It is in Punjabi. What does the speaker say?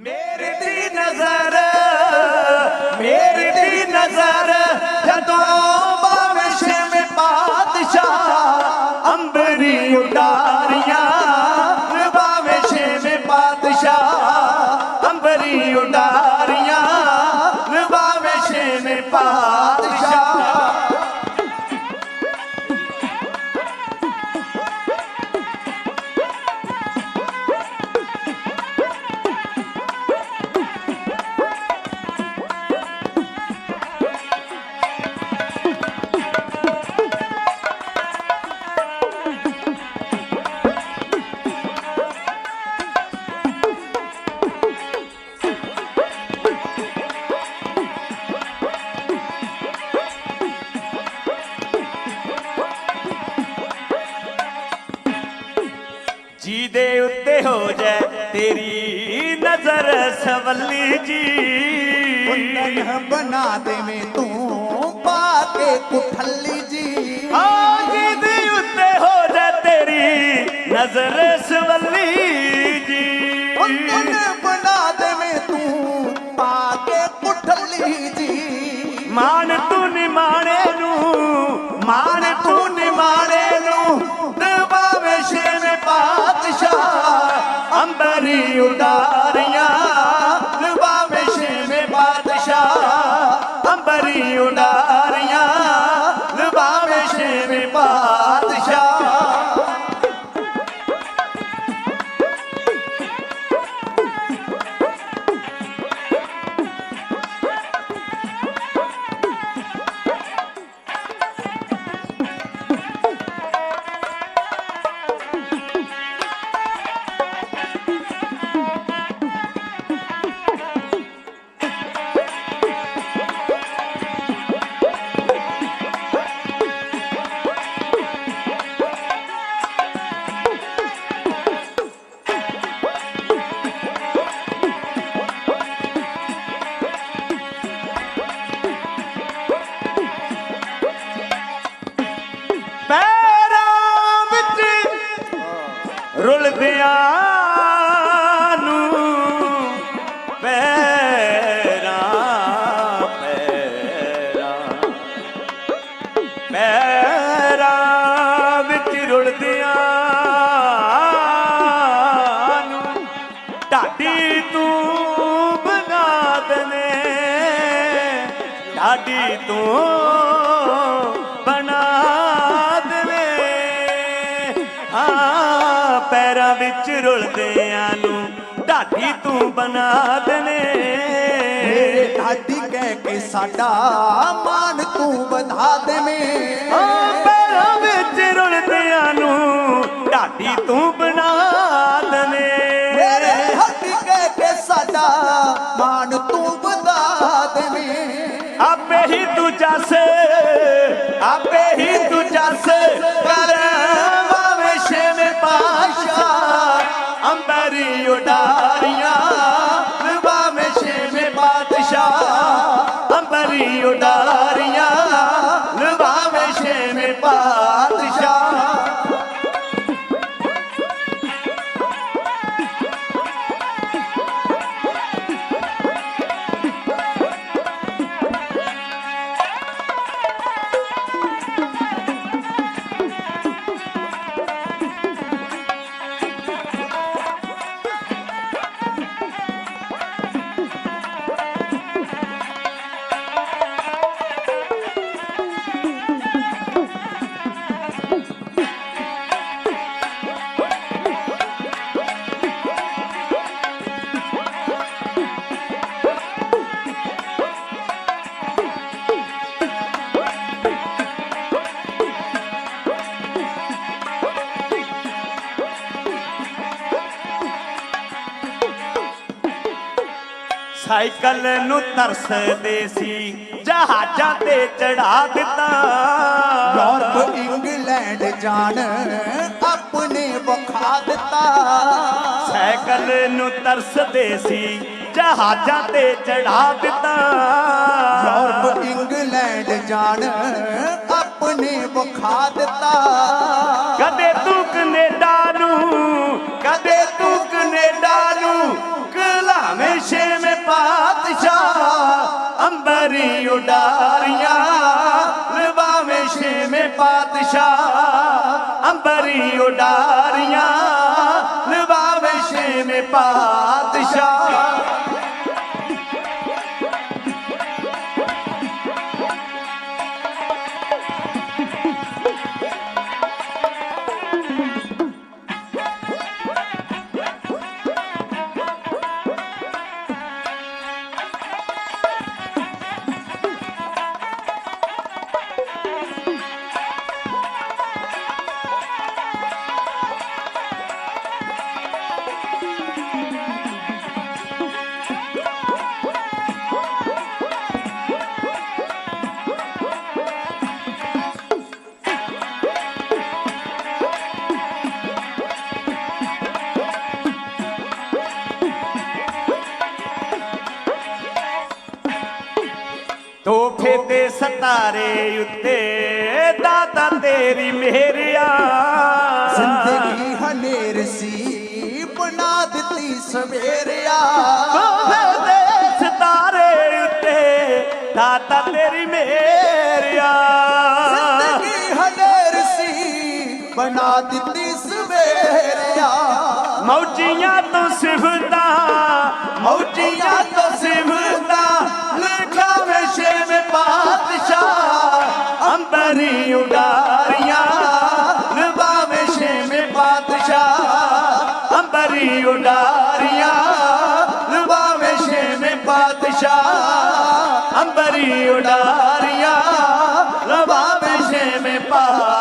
ਮੇਰੀ ਦੀ ਨਜ਼ਰ ਮੇਰੀ ਦੀ ਹੋ ਜਾਏ। ਤੇਰੀ ਨਜ਼ਰ ਸਵੱਲੀ ਜੀ। ਕੁੰਦਨ ਬਣਾ ਦੇਵੇਂ ਤੂੰ ਪਾ ਕੇ ਕੁਠੱਲੀ ਜੀ। ਆ ਜੀ ਦੇ ਉੱਤੇ ਹੋ ਜਾਏ ਤੇਰੀ ਨਜ਼ਰ ਸਵੱਲੀ ਜੀ। ਕੁੰਦਨ ਬਣਾ ਦੇਵੇਂ ਤੂੰ ਪਾ ਕੇ ਕੁਠੱਲੀ ਜੀ। ਮਾਨ ਤੂੰ ਨਿਮਾਣੇ ਨੂੰ ਮਾਨ ਤੂੰ ਨਿਮਾਣੇ ਨੂੰ ਬਾਦਸ਼ਾਹ ਅੰਬਰੀ ਉਡਾਰੀਆਂ ਦਬਾਵੇ ਛੇਵੇਂ ਪਾਤਸ਼ਾਹ ਅੰਬਰੀ ਉਡਾਰੀਆਂ ਰੁਲਦਿਆਂ ਨੂੰ ਪੈਰਾਂ ਪੈਰਾਂ ਪੈਰਾਂ ਵਿੱਚ ਰੁਲਦਿਆਂ ਨੂੰ ਢਾਡੀ ਤੂੰ ਬਣਾ ਦਨੇ ਢਾਡੀ ਤੂੰ ਪੈਰਾਂ ਵਿੱਚ ਰੁਲਦਿਆਂ ਨੂੰ ਢਾਡੀ ਤੂੰ ਬਣਾ ਦੇਵੇ ਢਾਡੀ ਕਹਿ ਕੇ ਸਾਡਾ ਮਾਨ ਤੂੰ ਵਧਾ ਦੇਵੇਂ। ਹਾਂ ਪੈਰਾਂ ਵਿੱਚ ਰੁਲਦਿਆਂ ਨੂੰ ਢਾਡੀ ਤੂੰ ਬਣਾ ਦੇਵੇ ਮੇਰੇ ਢਾਡੀ ਕਹਿ ਕੇ ਸਾਡਾ ਮਾਨ ਤੂੰ ਵਧਾ ਦੇਵੇਂ। ਆਪੇ ਹੀ ਤੂੰ ਜਸ ਆਪੇ ਹੀ ਤੂੰ ਜਸ ਕਰ ਅੰਬਰੀ ਉਡਾਰੀਆਂ ਬਾਵੇਂ ਛੇਵੇਂ ਪਾਤਸ਼ਾਹ ਅੰਬਰੀ ਉਡਾਰੀਆਂ ਸਾਈਕਲ ਨੂੰ ਤਰਸਦੇ ਸੀ ਜਹਾਜ਼ਾਂ ਤੇ ਚੜਾ ਦਿੱਤਾ। ਯੂਰਪ ਇੰਗਲੈਂਡ ਜਾਣ ਆਪਣੇ ਵਿਖਾ ਦਿੱਤਾ। ਸਾਈਕਲ ਨੂੰ ਤਰਸਦੇ ਸੀ ਜਹਾਜ਼ਾਂ ਤੇ ਚੜਾ ਦਿੱਤਾ। ਯੂਰਪ ਇੰਗਲੈਂਡ ਜਾਣ ਆਪਣੇ ਵਿਖਾ ਦਿੱਤਾ। ਕਦੇ ਤੂੰ ਕੈਨੇਡਾ उारिया बावेशी में बादशाह अंबरी उडारिया भावेशी में बादशाह ਤੋਹਫੇ ਤੇ ਸਤਾਰੇ ਉੱਤੇ ਦਾਤਾ ਤੇਰੀ ਮਿਹਰਿਆ ਜ਼ਿੰਦਗੀ ਹਨੇਰ ਸੀ ਬਣਾ ਦਿੱਤੀ ਸਵੇਰਿਆ ਤੋਹਫੇ ਤੇ ਸਤਾਰੇ ਉੱਤੇ ਦਾਤਾ ਤੇਰੀ ਮਿਹਰਿਆ ਜ਼ਿੰਦਗੀ ਹਨੇਰ ਸੀ ਬਣਾ ਦਿੱਤੀ ਸਵੇਰਿਆ ਮੌਜੀਆਂ ਤੋਂ ਸਿਫਤਾਂ ਮੌਜੀਆਂ ਤੋਂ ਸਿਫਤਾਂ उारिया न में बादशाह अंबरी उडारिया न में बादशाह अंबरी बरी उडारिया में पा